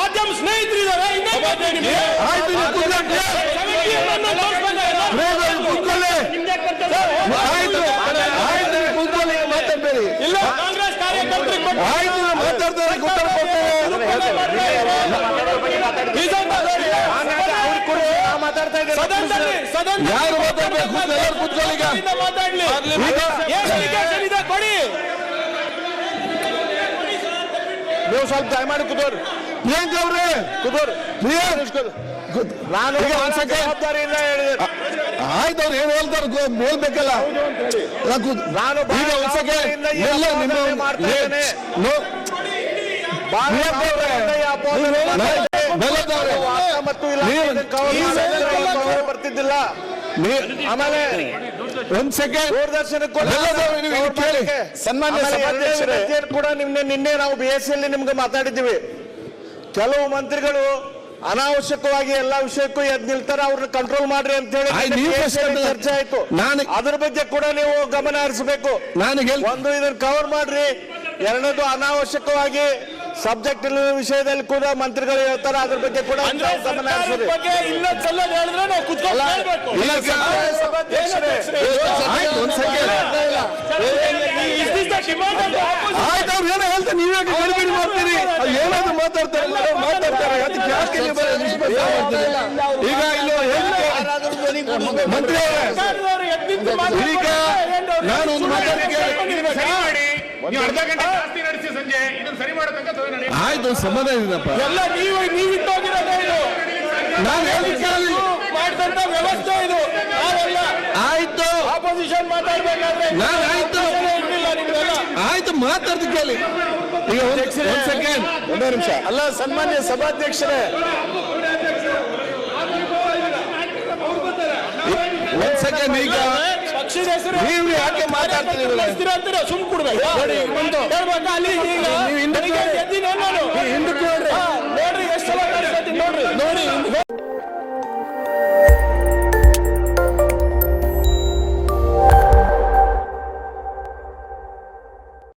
ನೀವು ಸ್ನೇಹಿತರಿದ್ದಾರೆ. ಮಾತಾಡ್ಬೇಡಿ. ಇಲ್ಲ ಕಾಂಗ್ರೆಸ್ ಕಾರ್ಯಕರ್ತರಿಗೆ ಮಾತಾಡ್ತಾರೆ ಉತ್ತರ ಕೊಡ್ತೇವೆ ಸದನದಲ್ಲಿ ಸದನದಲ್ಲಿ ಯಾರು ಮಾತಾಡ್ಬೇಕು? ಎಲ್ಲರೂ ಕೂತ್ಕೊಳ್ಳಿ ಈಗ. ಇಂದ ಮಾತಾಡ್ಲಿ. ಈಗ ಏನ್ allegation ಇದೆ ಕೊಡಿ. ನೀವು ಸ್ವಲ್ಪ ದಯಮಾಡಿ ಕೂತೋರು ಪ್ರಿಯಾಂಕ್ ಅವ್ರೆ ನಾನು ಆಯ್ತು ಅವ್ರು ಏನ್ ಹೇಳ್ತಾರ ಹೇಳ್ಬೇಕಲ್ಲ ನಾನು. ಎಲ್ಲ ನಿಮ್ಮ ಬರ್ತಿದ್ದಿಲ್ಲ. ಆಮೇಲೆ ಒಂದ್ ಸೆಕೆಂಡ್ ದೂರದರ್ಶನಕ್ಕೆ ಸನ್ಮಾನ್ಯ ಕೂಡ ನಿನ್ನೆ ನಿನ್ನೆ ನಾವು ಬಿ ಎಸ್ ಎಲ್ಲಿ ನಿಮ್ಗೆ ಮಾತಾಡಿದ್ದೀವಿ. ಕೆಲವು ಮಂತ್ರಿಗಳು ಅನಾವಶ್ಯಕವಾಗಿ ಎಲ್ಲಾ ವಿಷಯಕ್ಕೂ ಎದ್ ನಿಲ್ತಾರೆ ಅವ್ರನ್ನ ಕಂಟ್ರೋಲ್ ಮಾಡ್ರಿ ಅಂತ ಹೇಳಿ ಚರ್ಚೆ ಆಯ್ತು ನಾನು- ಅದ್ರ ಬಗ್ಗೆ ಕೂಡ ನೀವು ಗಮನ ಹರಿಸಬೇಕು ನಾನು ಒಂದು ಇದನ್ನ ಕವರ್ ಮಾಡ್ರಿ ಎರಡನೇದು ಅನಾವಶ್ಯಕವಾಗಿ ಸಬ್ಜೆಕ್ಟ್ ವಿಷಯದಲ್ಲಿ ಕೂಡ ಮಂತ್ರಿಗಳು ಹೇಳ್ತಾರೆ ಅದ್ರ ಬಗ್ಗೆ ಕೂಡ ಗಮನ ಹರಿಸ್ರಿ ಬಗ್ಗೆ ಇನ್ನೊಂದ್ ಹೇಳಿದ್ರೆ ನಾವು ಕುತ್ಕೊಂಡು ಹೇಳ್ಬೇಕು ಇಲ್ಲ ಸರ್. ಸಭಾಧ್ಯಕ್ಷರೇ, ಆಯ್ತು ಅವ್ರು ಏನೋ ಹೇಳ್ತಾರೆ ನೀವೇ ಗಡಿಬಿಡಿ ಮಾಡ್ತೀರಿ ಅವ್ರು ಏನಾದ್ರು ಮಾತಾಡ್ತಾರೆ ಅವ್ರು ಮಾತಾಡ್ತಾರೆ. ಅದಕ್ಕೆ ಯಾಕೆ ನೀವು ಬರೀ ನಿಷ್ಪಕ್ಷ ಮಾಡ್ತೀರಿ? ಈಗ ಇಲ್ಲಿ ಹೇಳಿಕೆ ಮಂತ್ರಿ ನಾನು ಒಂದು? ಅರ್ಧ ಗಂಟೆ ಜಾಸ್ತಿ ನಡೆಸಿ ಸಂಜೆ ಇದನ್ನ ಸರಿ ಮಾಡೋ ತನಕ ಆಯ್ತು ಸಂಬಂಧ ಇದಪ್ಪ ಎಲ್ಲ ನೀವು ನೀವು ಇಟ್ಟೋಗಿರೋದೇ ಇದು. ನಾನು ಮಾಡಿದಂತ ವ್ಯವಸ್ಥೆ ಇದು. ಆಯ್ತು. ಆಪೋಸಿಷನ್ ಮಾತಾಡ್ಬೇಕಾದ್ರೆ ನಾನು ಆಯ್ತು. ಮಾತಾಡ್ದು ಕೇಳಿ. ಈಗ ಒಂದ್ ಒಂದ್ ಸೆಕೆಂಡ್. ಒಂದೇ ನಿಮಿಷ. ಅಲ್ಲ ಸನ್ಮಾನ್ಯ ಸಭಾಧ್ಯಕ್ಷರೇ. ಒಂದ್ ಸೆಕೆಂಡ್ ಈಗ. ನೀವು ಯಾಕೆ ಮಾತಾಡ್ತೀರಿ ಸುಮ್ ಕೊಡ್ಬೇಕು ಹಿಂದಕ್ಕೆ